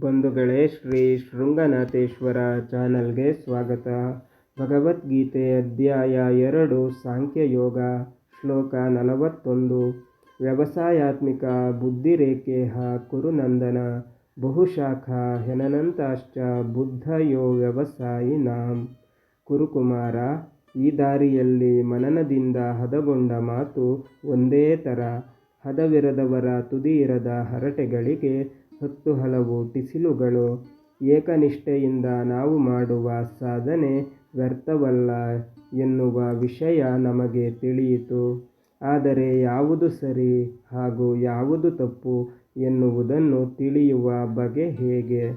ಬಂಧುಗಳೇ, ಶ್ರೀ ಶೃಂಗನಾಥೇಶ್ವರ ಚಾನಲ್ಗೆ ಸ್ವಾಗತ. ಭಗವದ್ಗೀತೆ ಅಧ್ಯಾಯ ಎರಡು ಸಾಂಖ್ಯಯೋಗ ಶ್ಲೋಕ ನಲವತ್ತೊಂದು, ವ್ಯವಸಾಯಾತ್ಮಿಕ ಬುದ್ಧಿರೇಖೇಹ ಕುರುನಂದನ, ಬಹುಶಾಖ ಹೆನನಂತಾಶ್ಚ ಬುದ್ಧಯೋ ವ್ಯವಸಾಯಿನಾಂ ಕುರುಕುಮಾರ, ಈ ದಾರಿಯಲ್ಲಿ ಮನನದಿಂದ ಹದಗೊಂಡ ಮಾತು ಒಂದೇ ಥರ, ಹದವಿರದವರ ತುದಿಯಿರದ ಹರಟೆಗಳಿಗೆ ಹತ್ತು ಹಲವು ಟಿಸಿಲುಗಳು. ಏಕನಿಷ್ಠೆಯಿಂದ ನಾವು ಮಾಡುವ ಸಾಧನೆ ವ್ಯರ್ಥವಲ್ಲ ಎನ್ನುವ ವಿಷಯ ನಮಗೆ ತಿಳಿಯಿತು. ಆದರೆ ಯಾವುದು ಸರಿ ಹಾಗೂ ಯಾವುದು ತಪ್ಪು ಎನ್ನುವುದನ್ನು ತಿಳಿಯುವ ಬಗೆ ಹೇಗೆ?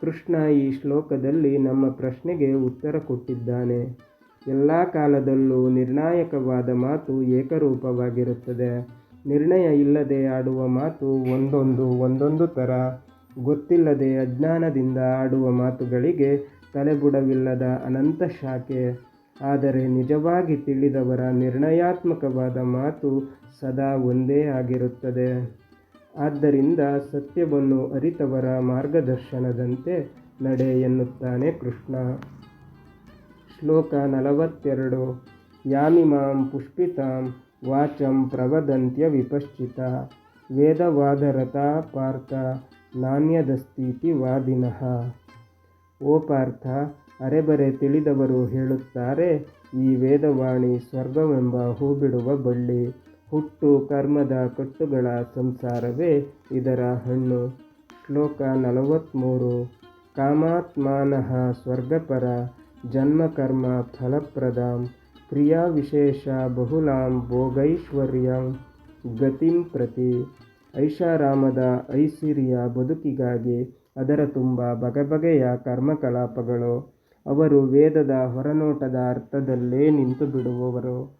ಕೃಷ್ಣ ಈ ಶ್ಲೋಕದಲ್ಲಿ ನಮ್ಮ ಪ್ರಶ್ನೆಗೆ ಉತ್ತರ ಕೊಟ್ಟಿದ್ದಾನೆ. ಎಲ್ಲ ಕಾಲದಲ್ಲೂ ನಿರ್ಣಾಯಕವಾದ ಮಾತು ಏಕರೂಪವಾಗಿರುತ್ತದೆ. ನಿರ್ಣಯ ಇಲ್ಲದೆ ಆಡುವ ಮಾತು ಒಂದೊಂದು ಒಂದೊಂದು ಥರ ಗೊತ್ತಿಲ್ಲದೆ ಅಜ್ಞಾನದಿಂದ ಆಡುವ ಮಾತುಗಳಿಗೆ ತಲೆಬುಡವಿಲ್ಲದ ಅನಂತ ಶಾಖೆ. ಆದರೆ ನಿಜವಾಗಿ ತಿಳಿದವರ ನಿರ್ಣಯಾತ್ಮಕವಾದ ಮಾತು ಸದಾ ಒಂದೇ ಆಗಿರುತ್ತದೆ. ಆದ್ದರಿಂದ ಸತ್ಯವನ್ನು ಅರಿತವರ ಮಾರ್ಗದರ್ಶನದಂತೆ ನಡೆ ಎನ್ನುತ್ತಾನೆ ಕೃಷ್ಣ. ಶ್ಲೋಕ ನಲವತ್ತೆರಡು. ಯಾಮಿಮಾಂ ಪುಷ್ಪಿತಾಂ ವಾಚಂ ಪ್ರವದಂತ್ಯ ವಿಪಶ್ಚಿತ, ವೇದವಾದರತಾ ಪಾರ್ಥ ನಾಣ್ಯದಸ್ತೀತಿ ವಾದಿನಃ. ಓ ಪಾರ್ಥ, ಅರೆಬರೆ ತಿಳಿದವರು ಹೇಳುತ್ತಾರೆ, ಈ ವೇದವಾಣಿ ಸ್ವರ್ಗವೆಂಬ ಹೂಬಿಡುವ ಬಳ್ಳಿ, ಹುಟ್ಟು ಕರ್ಮದ ಕಟ್ಟುಗಳ ಸಂಸಾರವೇ ಇದರ ಹಣ್ಣು. ಶ್ಲೋಕ ನಲವತ್ತ್ಮೂರು ಕಾಮಾತ್ಮಾನಃ ಸ್ವರ್ಗಪರ, ಜನ್ಮಕರ್ಮ ಫಲಪ್ರದಾಂ. ಕ್ರಿಯಾವಿಶೇಷ ಬಹುಲಾಂ ಭೋಗೈಶ್ವರ್ಯಂ ಗತಿಂ ಪ್ರತಿ. ಐಷಾರಾಮದ ಐಸಿರಿಯ ಬದುಕಿಗಾಗಿ ಅದರ ತುಂಬ ಬಗೆಬಗೆಯ ಕರ್ಮಕಲಾಪಗಳು. ಅವರು ವೇದದ ಹೊರನೋಟದ ಅರ್ಥದಲ್ಲೇ ನಿಂತು ಬಿಡುವವರು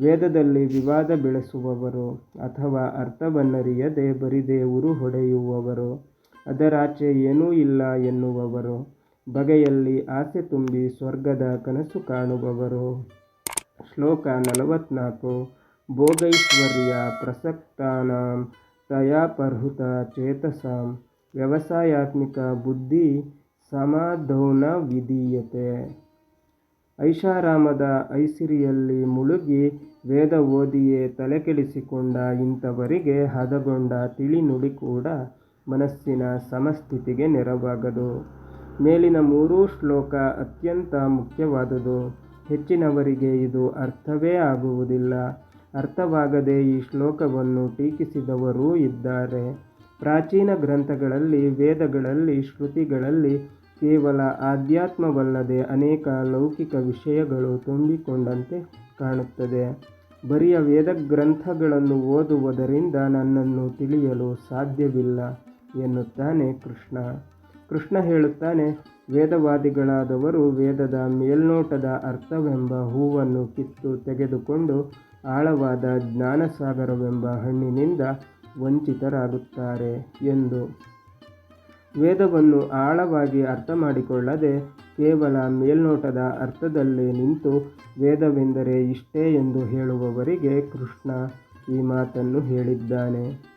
ವೇದದಲ್ಲಿ ವಿವಾದ ಬೆಳೆಸುವವರು ಅಥವಾ ಅರ್ಥವನ್ನರಿಯದೆ ಬರಿದೇ ಉರು ಹೊಡೆಯುವವರು. ಅದರಾಚೆ ಏನೂ ಇಲ್ಲ ಎನ್ನುವವರು. ಬಗೆಯಲ್ಲಿ ಆಸೆ ತುಂಬಿ ಸ್ವರ್ಗದ ಕನಸು ಕಾಣುವವರು. ಶ್ಲೋಕ ನಲವತ್ನಾಲ್ಕು, ಭೋಗೈಶ್ವರ್ಯ ಪ್ರಸಕ್ತಾನಾಂ ತಯಾಪರ್ಹುತ ಚೇತಸಾಂ, ವ್ಯವಸಾಯಾತ್ಮಿಕ ಬುದ್ಧಿ ಸಮಾಧೌನ ವಿಧೀಯತೆ. ಐಷಾರಾಮದ ಐಸಿರಿಯಲ್ಲಿ ಮುಳುಗಿ ವೇದ ಓದಿಯೇ ತಲೆಕೆಡಿಸಿಕೊಂಡ ಇಂಥವರಿಗೆ ಹದಗೊಂಡ ತಿಳಿನುಡಿ ಕೂಡ ಮನಸ್ಸಿನ ಸಮಸ್ಥಿತಿಗೆ ನೆರವಾಗದು. ಮೇಲಿನ ಮೂರೂ ಶ್ಲೋಕ ಅತ್ಯಂತ ಮುಖ್ಯವಾದುದು. ಹೆಚ್ಚಿನವರಿಗೆ ಇದು ಅರ್ಥವೇ ಆಗುವುದಿಲ್ಲ. ಅರ್ಥವಾಗದೆ ಈ ಶ್ಲೋಕವನ್ನು ಟೀಕಿಸಿದವರೂ ಇದ್ದಾರೆ. ಪ್ರಾಚೀನ ಗ್ರಂಥಗಳಲ್ಲಿ, ವೇದಗಳಲ್ಲಿ, ಶ್ರುತಿಗಳಲ್ಲಿ ಕೇವಲ ಆಧ್ಯಾತ್ಮವಲ್ಲದೆ ಅನೇಕ ಲೌಕಿಕ ವಿಷಯಗಳು ತುಂಬಿಕೊಂಡಂತೆ ಕಾಣುತ್ತದೆ. ಬರಿಯ ವೇದ ಗ್ರಂಥಗಳನ್ನು ಓದುವುದರಿಂದ ನನ್ನನ್ನು ತಿಳಿಯಲು ಸಾಧ್ಯವಿಲ್ಲ ಎನ್ನುತ್ತಾನೆ ಕೃಷ್ಣ. ಕೃಷ್ಣ ಹೇಳುತ್ತಾನೆ ವೇದವಾದಿಗಳಾದವರು ವೇದದ ಮೇಲ್ನೋಟದ ಅರ್ಥವೆಂಬ ಹೂವನ್ನು ಕಿತ್ತು ತೆಗೆದುಕೊಂಡು ಆಳವಾದ ಜ್ಞಾನಸಾಗರವೆಂಬ ಹಣ್ಣಿನಿಂದ ವಂಚಿತರಾಗುತ್ತಾರೆ ಎಂದು. ವೇದವನ್ನು ಆಳವಾಗಿ ಅರ್ಥ ಮಾಡಿಕೊಳ್ಳದೆ ಕೇವಲ ಮೇಲ್ನೋಟದ ಅರ್ಥದಲ್ಲೇ ನಿಂತು ವೇದವೆಂದರೆ ಇಷ್ಟೇ ಎಂದು ಹೇಳುವವರಿಗೆ ಕೃಷ್ಣ ಈ ಮಾತನ್ನು ಹೇಳಿದ್ದಾನೆ.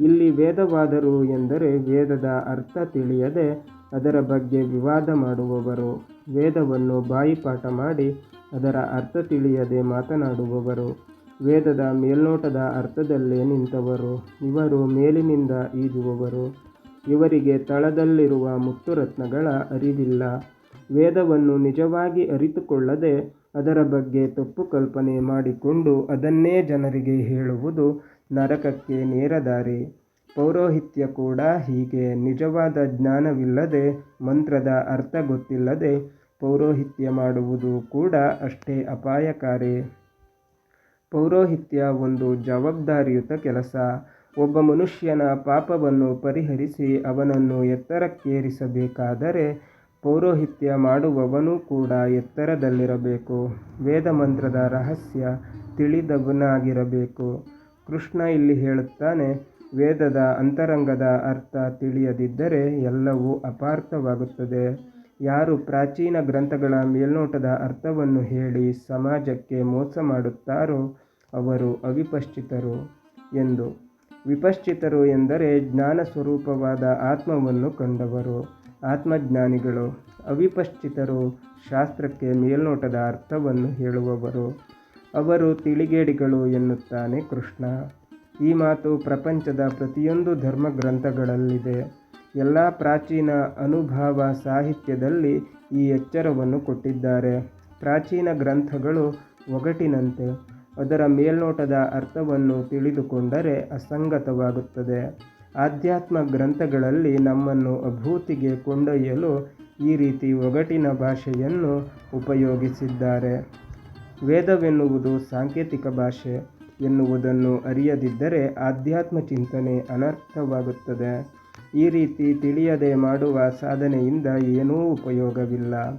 ಇಲ್ಲಿ ವೇದವಾದರು ಎಂದರೆ ವೇದದ ಅರ್ಥ ತಿಳಿಯದೆ ಅದರ ಬಗ್ಗೆ ವಿವಾದ ಮಾಡುವವರು. ವೇದವನ್ನು ಬಾಯಿಪಾಠ ಮಾಡಿ ಅದರ ಅರ್ಥ ತಿಳಿಯದೆ ಮಾತನಾಡುವವರು. ವೇದದ ಮೇಲ್ನೋಟದ ಅರ್ಥದಲ್ಲೇ ನಿಂತವರು. ಇವರು ಮೇಲಿನಿಂದ ಈಜುವವರು. ಇವರಿಗೆ ತಳದಲ್ಲಿರುವ ಮುತ್ತುರತ್ನಗಳ ಅರಿವಿಲ್ಲ. ವೇದವನ್ನು ನಿಜವಾಗಿ ಅರಿತುಕೊಳ್ಳದೆ ಅದರ ಬಗ್ಗೆ ತಪ್ಪು ಕಲ್ಪನೆ ಮಾಡಿಕೊಂಡು ಅದನ್ನೇ ಜನರಿಗೆ ಹೇಳುವುದು ನರಕಕ್ಕೆ ನೇರ ದಾರಿ. ಪೌರೋಹಿತ್ಯ ಕೂಡ ಹೀಗೆ. ನಿಜವಾದ ಜ್ಞಾನವಿಲ್ಲದೆ, ಮಂತ್ರದ ಅರ್ಥ ಗೊತ್ತಿಲ್ಲದೆ ಪೌರೋಹಿತ್ಯ ಮಾಡುವುದು ಕೂಡ ಅಷ್ಟೇ ಅಪಾಯಕಾರಿ. ಪೌರೋಹಿತ್ಯ ಒಂದು ಜವಾಬ್ದಾರಿಯುತ ಕೆಲಸ. ಒಬ್ಬ ಮನುಷ್ಯನ ಪಾಪವನ್ನು ಪರಿಹರಿಸಿ ಅವನನ್ನು ಎತ್ತರಕ್ಕೇರಿಸಬೇಕಾದರೆ ಪೌರೋಹಿತ್ಯ ಮಾಡುವವನು ಕೂಡ ಎತ್ತರದಲ್ಲಿರಬೇಕು. ವೇದ ಮಂತ್ರದ ರಹಸ್ಯ ತಿಳಿದವನಾಗಿರಬೇಕು. ಕೃಷ್ಣ ಇಲ್ಲಿ ಹೇಳುತ್ತಾನೆ, ವೇದದ ಅಂತರಂಗದ ಅರ್ಥ ತಿಳಿಯದಿದ್ದರೆ ಎಲ್ಲವೂ ಅಪಾರ್ಥವಾಗುತ್ತದೆ. ಯಾರು ಪ್ರಾಚೀನ ಗ್ರಂಥಗಳ ಮೇಲ್ನೋಟದ ಅರ್ಥವನ್ನು ಹೇಳಿ ಸಮಾಜಕ್ಕೆ ಮೋಸ ಮಾಡುತ್ತಾರೋ, ಅವರು ಅವಿಪಶ್ಚಿತರು ಎಂದು. ವಿಪಶ್ಚಿತರು ಎಂದರೆ ಜ್ಞಾನ ಸ್ವರೂಪವಾದ ಆತ್ಮವನ್ನು ಕಂಡವರು. ಆತ್ಮಜ್ಞಾನಿಗಳು ಅವಿಪಶ್ಚಿತರು ಶಾಸ್ತ್ರಕ್ಕೆ ಮೇಲ್ನೋಟದ ಅರ್ಥವನ್ನು ಹೇಳುವವರು. ಅವರು ತಿಳಿಗೇಡಿಗಳು ಎನ್ನುತ್ತಾನೆ ಕೃಷ್ಣ. ಈ ಮಾತು ಪ್ರಪಂಚದ ಪ್ರತಿಯೊಂದು ಧರ್ಮ ಗ್ರಂಥಗಳಲ್ಲಿದೆ ಎಲ್ಲ ಪ್ರಾಚೀನ ಅನುಭಾವ ಸಾಹಿತ್ಯದಲ್ಲಿ ಈ ಎಚ್ಚರವನ್ನು ಕೊಟ್ಟಿದ್ದಾರೆ. ಪ್ರಾಚೀನ ಗ್ರಂಥಗಳು ಒಗಟಿನಂತೆ, ಅದರ ಮೇಲ್ನೋಟದ ಅರ್ಥವನ್ನು ತಿಳಿದುಕೊಂಡರೆ ಅಸಂಗತವಾಗುತ್ತದೆ. ಆಧ್ಯಾತ್ಮ ಗ್ರಂಥಗಳಲ್ಲಿ ನಮ್ಮನ್ನು ಅಭೂತಿಗೆ ಕೊಂಡೊಯ್ಯಲು ಈ ರೀತಿ ಒಗಟಿನ ಭಾಷೆಯನ್ನು ಉಪಯೋಗಿಸಿದ್ದಾರೆ. ವೇದವೆನ್ನುವುದು ಸಾಂಕೇತಿಕ ಭಾಷೆ ಎನ್ನುವುದನ್ನು ಅರಿಯದಿದ್ದರೆ ಆಧ್ಯಾತ್ಮ ಚಿಂತನೆ ಅನರ್ಥವಾಗುತ್ತದೆ. ಈ ರೀತಿ ತಿಳಿಯದೆ ಮಾಡುವ ಸಾಧನೆಯಿಂದ ಏನೂ ಉಪಯೋಗವಿಲ್ಲ.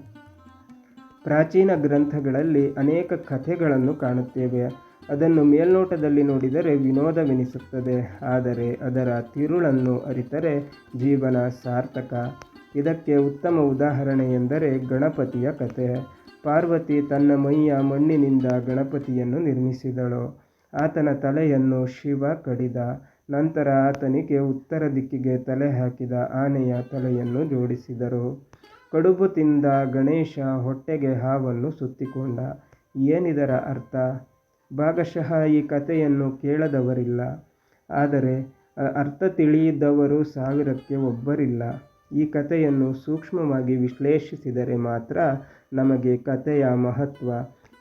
ಪ್ರಾಚೀನ ಗ್ರಂಥಗಳಲ್ಲಿ ಅನೇಕ ಕಥೆಗಳನ್ನು ಕಾಣುತ್ತೇವೆ. ಅದನ್ನು ಮೇಲ್ನೋಟದಲ್ಲಿ ನೋಡಿದರೆ ವಿನೋದವೆನಿಸುತ್ತದೆ. ಆದರೆ ಅದರ ತಿರುಳನ್ನು ಅರಿತರೆ ಜೀವನ ಸಾರ್ಥಕ. ಇದಕ್ಕೆ ಉತ್ತಮ ಉದಾಹರಣೆ ಎಂದರೆ ಗಣಪತಿಯ ಕಥೆ. ಪಾರ್ವತಿ ತನ್ನ ಮೈಯ ಮಣ್ಣಿನಿಂದ ಗಣಪತಿಯನ್ನು ನಿರ್ಮಿಸಿದಳು. ಆತನ ತಲೆಯನ್ನು ಶಿವ ಕಡಿದ. ನಂತರ ಆತನಿಗೆ ಉತ್ತರ ದಿಕ್ಕಿಗೆ ತಲೆ ಹಾಕಿದ ಆನೆಯ ತಲೆಯನ್ನು ಜೋಡಿಸಿದರು. ಕಡುಬು ತಿಂದ ಗಣೇಶ ಹೊಟ್ಟೆಗೆ ಹಾವನ್ನು ಸುತ್ತಿಕೊಂಡ. ಏನಿದರ ಅರ್ಥ? ಭಾಗಶಃ ಈ ಕಥೆಯನ್ನು ಕೇಳದವರಿಲ್ಲ. ಆದರೆ ಅರ್ಥ ತಿಳಿಯದವರು ಸಾವಿರಕ್ಕೆ ಒಬ್ಬರಿಲ್ಲ. ಈ ಕಥೆಯನ್ನು ಸೂಕ್ಷ್ಮವಾಗಿ ವಿಶ್ಲೇಷಿಸಿದರೆ ಮಾತ್ರ ನಮಗೆ ಕಥೆಯ ಮಹತ್ವ,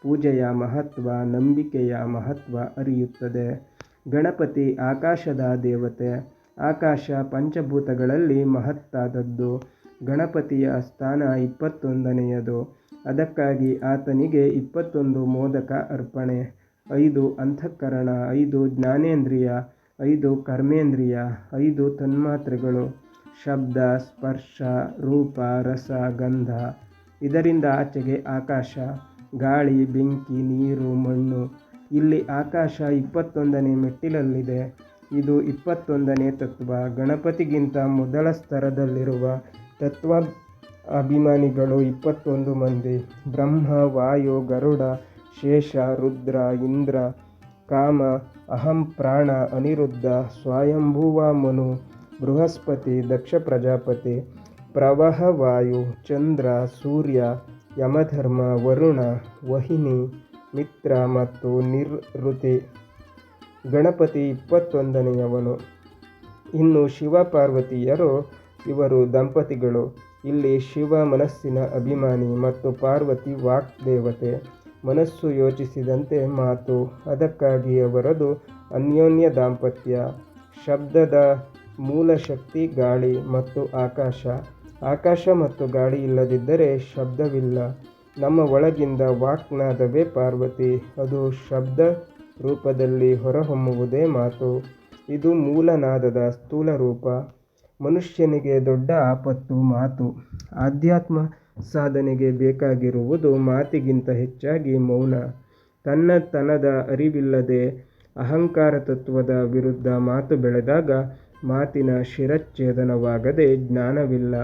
ಪೂಜೆಯ ಮಹತ್ವ, ನಂಬಿಕೆಯ ಮಹತ್ವ ಅರಿಯುತ್ತದೆ. ಗಣಪತಿ ಆಕಾಶದ ದೇವತೆ, ಆಕಾಶ ಪಂಚಭೂತಗಳಲ್ಲಿ ಮಹತ್ತಾದದ್ದು. ಗಣಪತಿಯ ಸ್ಥಾನ ಇಪ್ಪತ್ತೊಂದನೆಯದು. ಅದಕ್ಕಾಗಿ ಆತನಿಗೆ ಇಪ್ಪತ್ತೊಂದು ಮೋದಕ ಅರ್ಪಣೆ, ಐದು ಅಂತಃಕರಣ, ಐದು ಜ್ಞಾನೇಂದ್ರಿಯ, ಐದು ಕರ್ಮೇಂದ್ರಿಯ, ಐದು ತನ್ಮಾತ್ರೆಗಳು. ಶಬ್ದ, ಸ್ಪರ್ಶ, ರೂಪ, ರಸ, ಗಂಧ. ಇದರಿಂದ ಆಚೆಗೆ ಆಕಾಶ, ಗಾಳಿ, ಬೆಂಕಿ, ನೀರು, ಮಣ್ಣು. ಇಲ್ಲಿ ಆಕಾಶ ಇಪ್ಪತ್ತೊಂದನೇ ಮೆಟ್ಟಿಲಲ್ಲಿದೆ. ಇದು ಇಪ್ಪತ್ತೊಂದನೇ ತತ್ವ. ಗಣಪತಿಗಿಂತ ಮೊದಲ ಸ್ತರದಲ್ಲಿರುವ ತತ್ವ ಅಭಿಮಾನಿಗಳು ಇಪ್ಪತ್ತೊಂದು ಮಂದಿ. ಬ್ರಹ್ಮ, ವಾಯು, ಗರುಡ, ಶೇಷ, ರುದ್ರ, ಇಂದ್ರ, ಕಾಮ, ಅಹಂ, ಪ್ರಾಣ, ಅನಿರುದ್ಧ, ಸ್ವಯಂಭುವ, ಮನು, ಬೃಹಸ್ಪತಿ, ದಕ್ಷ ಪ್ರಜಾಪತಿ. ಪ್ರವಾಹ, ವಾಯು, ಚಂದ್ರ, ಸೂರ್ಯ, ಯಮಧರ್ಮ, ವರುಣ, ವಹಿನಿ, ಮಿತ್ರ ಮತ್ತು ನಿರ್ಋತಿ ಗಣಪತಿ ಇಪ್ಪತ್ತೊಂದನೆಯವನು. ಇನ್ನು ಶಿವ ಪಾರ್ವತಿಯರು ಇವರು ದಂಪತಿಗಳು. ಇಲ್ಲಿ ಶಿವ ಮನಸ್ಸಿನ ಅಭಿಮಾನಿ ಮತ್ತು ಪಾರ್ವತಿ ವಾಕ್ ದೇವತೆ. ಮನಸ್ಸು ಯೋಚಿಸಿದಂತೆ ಮಾತು, ಅದಕ್ಕಾಗಿ ಅವರದು ಅನ್ಯೋನ್ಯ ದಾಂಪತ್ಯ. ಶಬ್ದದ ಮೂಲ ಶಕ್ತಿ ಗಾಳಿ ಮತ್ತು ಆಕಾಶ. ಆಕಾಶ ಮತ್ತು ಗಾಳಿ ಇಲ್ಲದಿದ್ದರೆ ಶಬ್ದವಿಲ್ಲ. ನಮ್ಮ ಒಳಗಿಂದ ವಾಕ್ನಾದವೇ ಪಾರ್ವತಿ. ಅದು ಶಬ್ದ ರೂಪದಲ್ಲಿ ಹೊರಹೊಮ್ಮುವುದೇ ಮಾತು. ಇದು ಮೂಲನಾದದ ಸ್ಥೂಲ ರೂಪ. ಮನುಷ್ಯನಿಗೆ ದೊಡ್ಡ ಆಪತ್ತು ಮಾತು. ಆಧ್ಯಾತ್ಮ ಸಾಧನೆಗೆ ಬೇಕಾಗಿರುವುದು ಮಾತಿಗಿಂತ ಹೆಚ್ಚಾಗಿ ಮೌನ. ತನ್ನ ತನದ ಅರಿವಿಲ್ಲದೆ ಅಹಂಕಾರ ತತ್ವದ ವಿರುದ್ಧ ಮಾತು ಬೆಳೆದಾಗ ಮಾತಿನ ಶಿರಚ್ಛೇದನವಾಗದೆ ಜ್ಞಾನವಿಲ್ಲ.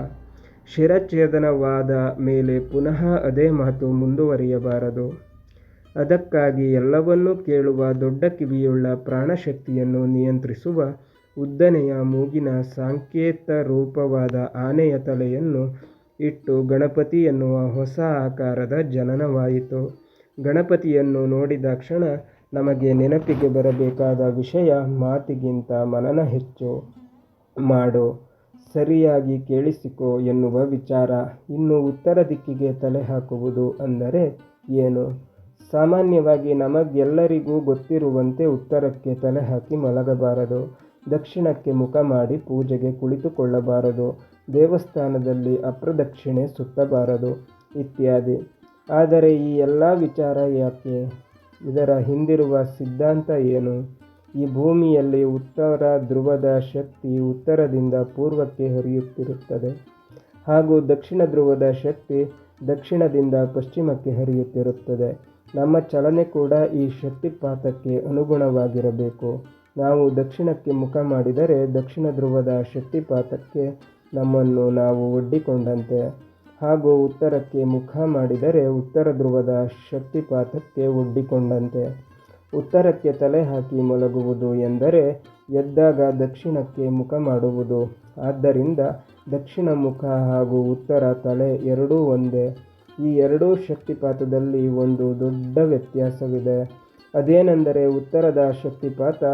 ಶಿರಚ್ಛೇದನವಾದ ಮೇಲೆ ಪುನಃ ಅದೇ ಮಾತು ಮುಂದುವರಿಯಬಾರದು. ಅದಕ್ಕಾಗಿ ಎಲ್ಲವನ್ನೂ ಕೇಳುವ ದೊಡ್ಡ ಕಿವಿಯುಳ್ಳ ಪ್ರಾಣಶಕ್ತಿಯನ್ನು ನಿಯಂತ್ರಿಸುವ ಉದ್ದನೆಯ ಮೂಗಿನ ಸಾಂಕೇತ ರೂಪವಾದ ಆನೆಯ ತಲೆಯನ್ನು ಇಟ್ಟು ಗಣಪತಿ ಎನ್ನುವ ಹೊಸ ಆಕಾರದ ಜನನವಾಯಿತು. ಗಣಪತಿಯನ್ನು ನೋಡಿದ ಕ್ಷಣ ನಮಗೆ ನೆನಪಿಗೆ ಬರಬೇಕಾದ ವಿಷಯ ಮಾತಿಗಿಂತ ಮನನ ಹೆಚ್ಚು. ಮಾಡು. ಸರಿಯಾಗಿ ಕೇಳಿಸಿಕೋ ಎನ್ನುವ ವಿಚಾರ ಇನ್ನು ಉತ್ತರ ದಿಕ್ಕಿಗೆ ತಲೆ ಹಾಕುವುದು ಅಂದರೆ ಏನು? ಸಾಮಾನ್ಯವಾಗಿ ನಮಗೆಲ್ಲರಿಗೂ ಗೊತ್ತಿರುವಂತೆ ಉತ್ತರಕ್ಕೆ ತಲೆ ಹಾಕಿ ಮಲಗಬಾರದು. ದಕ್ಷಿಣಕ್ಕೆ ಮುಖ ಮಾಡಿ ಪೂಜೆಗೆ ಕುಳಿತುಕೊಳ್ಳಬಾರದು. ದೇವಸ್ಥಾನದಲ್ಲಿ ಅಪ್ರದಕ್ಷಿಣೆ ಸುತ್ತಬಾರದು ಇತ್ಯಾದಿ. ಆದರೆ ಈ ಎಲ್ಲ ವಿಚಾರ ಯಾಕೆ? ಇದರ ಹಿಂದಿರುವ ಸಿದ್ಧಾಂತ ಏನು? ಈ ಭೂಮಿಯಲ್ಲಿ ಉತ್ತರ ಧ್ರುವದ ಶಕ್ತಿ ಉತ್ತರದಿಂದ ಪೂರ್ವಕ್ಕೆ ಹರಿಯುತ್ತಿರುತ್ತದೆ. ಹಾಗೂ ದಕ್ಷಿಣ ಧ್ರುವದ ಶಕ್ತಿ ದಕ್ಷಿಣದಿಂದ ಪಶ್ಚಿಮಕ್ಕೆ ಹರಿಯುತ್ತಿರುತ್ತದೆ. ನಮ್ಮ ಚಲನೆ ಕೂಡ ಈ ಶಕ್ತಿಪಾತಕ್ಕೆ ಅನುಗುಣವಾಗಿರಬೇಕು. ನಾವು ದಕ್ಷಿಣಕ್ಕೆ ಮುಖ ಮಾಡಿದರೆ ದಕ್ಷಿಣ ಧ್ರುವದ ಶಕ್ತಿಪಾತಕ್ಕೆ ನಮ್ಮನ್ನು ನಾವು ಒಡ್ಡಿಕೊಂಡಂತೆ. ಹಾಗೂ ಉತ್ತರಕ್ಕೆ ಮುಖ ಮಾಡಿದರೆ ಉತ್ತರ ಧ್ರುವದ ಶಕ್ತಿಪಾತಕ್ಕೆ ಒಡ್ಡಿಕೊಂಡಂತೆ. ಉತ್ತರಕ್ಕೆ ತಲೆ ಹಾಕಿ ಮಲಗುವುದು ಎಂದರೆ ಎದ್ದಾಗ ದಕ್ಷಿಣಕ್ಕೆ ಮುಖ ಮಾಡುವುದು. ಆದ್ದರಿಂದ ದಕ್ಷಿಣ ಮುಖ ಹಾಗೂ ಉತ್ತರ ತಲೆ ಎರಡೂ ಒಂದೇ. ಈ ಎರಡೂ ಶಕ್ತಿಪಾತದಲ್ಲಿ ಒಂದು ದೊಡ್ಡ ವ್ಯತ್ಯಾಸವಿದೆ. ಅದೇನೆಂದರೆ ಉತ್ತರದ ಶಕ್ತಿಪಾತ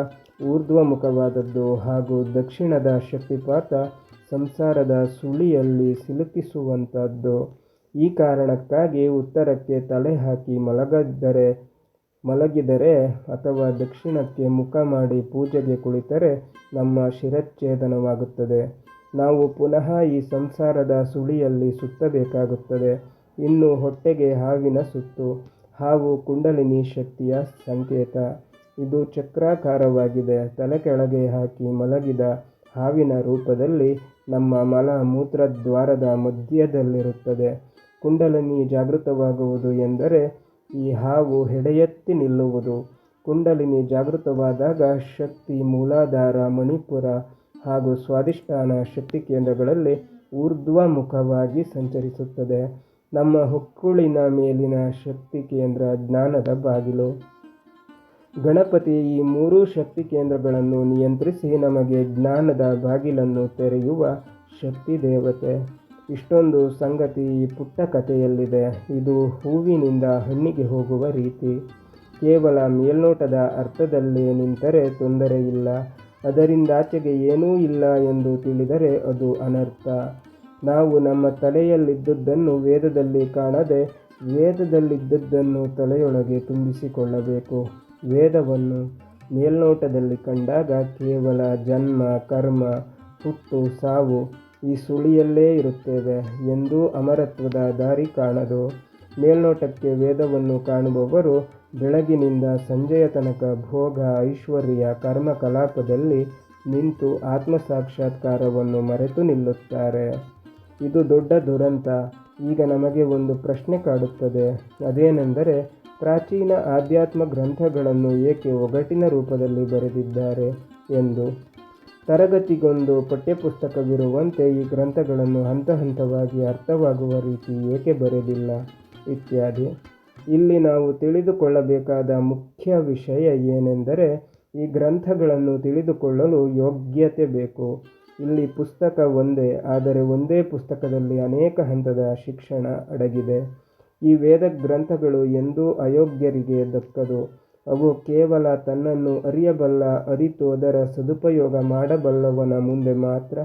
ಊರ್ಧ್ವಮುಖವಾದದ್ದು ಹಾಗೂ ದಕ್ಷಿಣದ ಶಕ್ತಿಪಾತ ಸಂಸಾರದ ಸುಳಿಯಲ್ಲಿ ಸಿಲುಕಿಸುವಂಥದ್ದು. ಈ ಕಾರಣಕ್ಕಾಗಿ ಉತ್ತರಕ್ಕೆ ತಲೆ ಹಾಕಿ ಮಲಗಿದ್ದರೆ ಮಲಗಿದರೆ ಅಥವಾ ದಕ್ಷಿಣಕ್ಕೆ ಮುಖ ಮಾಡಿ ಪೂಜೆಗೆ ಕುಳಿತರೆ ನಮ್ಮ ಶಿರಚ್ಛೇದನವಾಗುತ್ತದೆ. ನಾವು ಪುನಃ ಈ ಸಂಸಾರದ ಸುಳಿಯಲ್ಲಿ ಸುತ್ತಬೇಕಾಗುತ್ತದೆ. ಇನ್ನು ಹೊಟ್ಟೆಗೆ ಹಾವಿನ ಸುತ್ತು, ಹಾವು ಕುಂಡಲಿನಿ ಶಕ್ತಿಯ ಸಂಕೇತ. ಇದು ಚಕ್ರಾಕಾರವಾಗಿದೆ. ತಲೆ ಕೆಳಗೆ ಹಾಕಿ ಮಲಗಿದ ಹಾವಿನ ರೂಪದಲ್ಲಿ ನಮ್ಮ ಮಲ ಮೂತ್ರದ್ವಾರದ ಮಧ್ಯದಲ್ಲಿರುತ್ತದೆ. ಕುಂಡಲಿನಿ ಜಾಗೃತವಾಗುವುದು ಎಂದರೆ ಈ ಹಾವು ಹೆಡೆಯೆತ್ತಿ ನಿಲ್ಲುವುದು. ಕುಂಡಲಿನಿ ಜಾಗೃತವಾದಾಗ ಶಕ್ತಿ ಮೂಲಾಧಾರ ಮಣಿಪುರ ಹಾಗೂ ಸ್ವಾಧಿಷ್ಠಾನ ಶಕ್ತಿ ಕೇಂದ್ರಗಳಲ್ಲಿ ಊರ್ಧ್ವಮುಖವಾಗಿ ಸಂಚರಿಸುತ್ತದೆ. ನಮ್ಮ ಹುಕ್ಕುಳಿನ ಮೇಲಿನ ಶಕ್ತಿ ಕೇಂದ್ರ ಜ್ಞಾನದ ಬಾಗಿಲು. ಗಣಪತಿ ಈ ಮೂರು ಶಕ್ತಿ ಕೇಂದ್ರಗಳನ್ನು ನಿಯಂತ್ರಿಸಿ ನಮಗೆ ಜ್ಞಾನದ ಬಾಗಿಲನ್ನು ತೆರೆಯುವ ಶಕ್ತಿ ದೇವತೆ. ಇಷ್ಟೊಂದು ಸಂಗತಿ ಈ ಪುಟ್ಟ ಕಥೆಯಲ್ಲಿದೆ. ಇದು ಹೂವಿನಿಂದ ಹಣ್ಣಿಗೆ ಹೋಗುವ ರೀತಿ. ಕೇವಲ ಮೇಲ್ನೋಟದ ಅರ್ಥದಲ್ಲಿ ನಿಂತರೆ ತೊಂದರೆ ಇಲ್ಲ. ಅದರಿಂದಾಚೆಗೆ ಏನೂ ಇಲ್ಲ ಎಂದು ತಿಳಿದರೆ ಅದು ಅನರ್ಥ. ನಾವು ನಮ್ಮ ತಲೆಯಲ್ಲಿದ್ದದ್ದನ್ನು ವೇದದಲ್ಲಿ ಕಾಣದೆ ವೇದದಲ್ಲಿದ್ದದ್ದನ್ನು ತಲೆಯೊಳಗೆ ತುಂಬಿಸಿಕೊಳ್ಳಬೇಕು. ವೇದವನ್ನು ಮೇಲ್ನೋಟದಲ್ಲಿ ಕಂಡಾಗ ಕೇವಲ ಜನ್ಮ, ಕರ್ಮ, ಹುಟ್ಟು, ಸಾವು ಈ ಸುಳಿಯಲ್ಲೇ ಇರುತ್ತೇವೆ ಎಂದೂ ಅಮರತ್ವದ ದಾರಿ ಕಾಣದು. ಮೇಲ್ನೋಟಕ್ಕೆ ವೇದವನ್ನು ಕಾಣುವವರು ಬೆಳಗಿನಿಂದ ಸಂಜೆಯ ತನಕ ಭೋಗ ಐಶ್ವರ್ಯ ಕರ್ಮಕಲಾಪದಲ್ಲಿ ನಿಂತು ಆತ್ಮಸಾಕ್ಷಾತ್ಕಾರವನ್ನು ಮರೆತು ನಿಲ್ಲುತ್ತಾರೆ. ಇದು ದೊಡ್ಡ ದುರಂತ. ಈಗ ನಮಗೆ ಒಂದು ಪ್ರಶ್ನೆ ಕಾಡುತ್ತದೆ. ಅದೇನೆಂದರೆ, ಪ್ರಾಚೀನ ಆಧ್ಯಾತ್ಮ ಗ್ರಂಥಗಳನ್ನು ಏಕೆ ಒಗಟಿನ ರೂಪದಲ್ಲಿ ಬರೆದಿದ್ದಾರೆ ಎಂದು. ತರಗತಿಗೊಂದು ಪಠ್ಯಪುಸ್ತಕವಿರುವಂತೆ ಈ ಗ್ರಂಥಗಳನ್ನು ಹಂತ ಹಂತವಾಗಿ ಅರ್ಥವಾಗುವ ರೀತಿ ಏಕೆ ಬರೆದಿಲ್ಲ ಇತ್ಯಾದಿ. ಇಲ್ಲಿ ನಾವು ತಿಳಿದುಕೊಳ್ಳಬೇಕಾದ ಮುಖ್ಯ ವಿಷಯ ಏನೆಂದರೆ ಈ ಗ್ರಂಥಗಳನ್ನು ತಿಳಿದುಕೊಳ್ಳಲು ಯೋಗ್ಯತೆ ಬೇಕು. ಇಲ್ಲಿ ಪುಸ್ತಕ ಒಂದೇ, ಆದರೆ ಒಂದೇ ಪುಸ್ತಕದಲ್ಲಿ ಅನೇಕ ಹಂತದ ಶಿಕ್ಷಣ ಅಡಗಿದೆ. ಈ ವೇದ ಗ್ರಂಥಗಳು ಎಂದೂ ಅಯೋಗ್ಯರಿಗೆ ದಕ್ಕದು. ಅವು ಕೇವಲ ತನ್ನನ್ನು ಅರಿಯಬಲ್ಲ, ಅರಿತು ಅದರ ಸದುಪಯೋಗ ಮಾಡಬಲ್ಲವನ ಮುಂದೆ ಮಾತ್ರ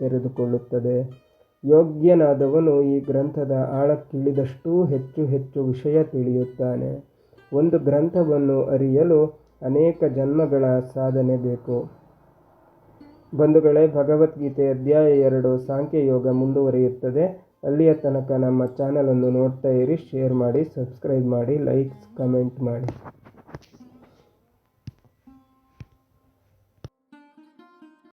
ತೆರೆದುಕೊಳ್ಳುತ್ತದೆ. ಯೋಗ್ಯನಾದವನು ಈ ಗ್ರಂಥದ ಆಳಕ್ಕಿಳಿದಷ್ಟೂ ಹೆಚ್ಚು ಹೆಚ್ಚು ವಿಷಯ ತಿಳಿಯುತ್ತಾನೆ. ಒಂದು ಗ್ರಂಥವನ್ನು ಅರಿಯಲು ಅನೇಕ ಜನ್ಮಗಳ ಸಾಧನೆ ಬೇಕು. ಬಂಧುಗಳೇ, ಭಗವದ್ಗೀತೆ ಅಧ್ಯಾಯ ಎರಡು ಸಾಂಖ್ಯಯೋಗ ಮುಂದುವರಿಯುತ್ತದೆ. ಅಲ್ಲಿಯ ತನಕ ನಮ್ಮ ಚಾನಲನ್ನು ನೋಡ್ತಾ ಇರಿ, ಶೇರ್ ಮಾಡಿ, ಸಬ್ಸ್ಕ್ರೈಬ್ ಮಾಡಿ, ಲೈಕ್ಸ್, ಕಮೆಂಟ್ ಮಾಡಿ.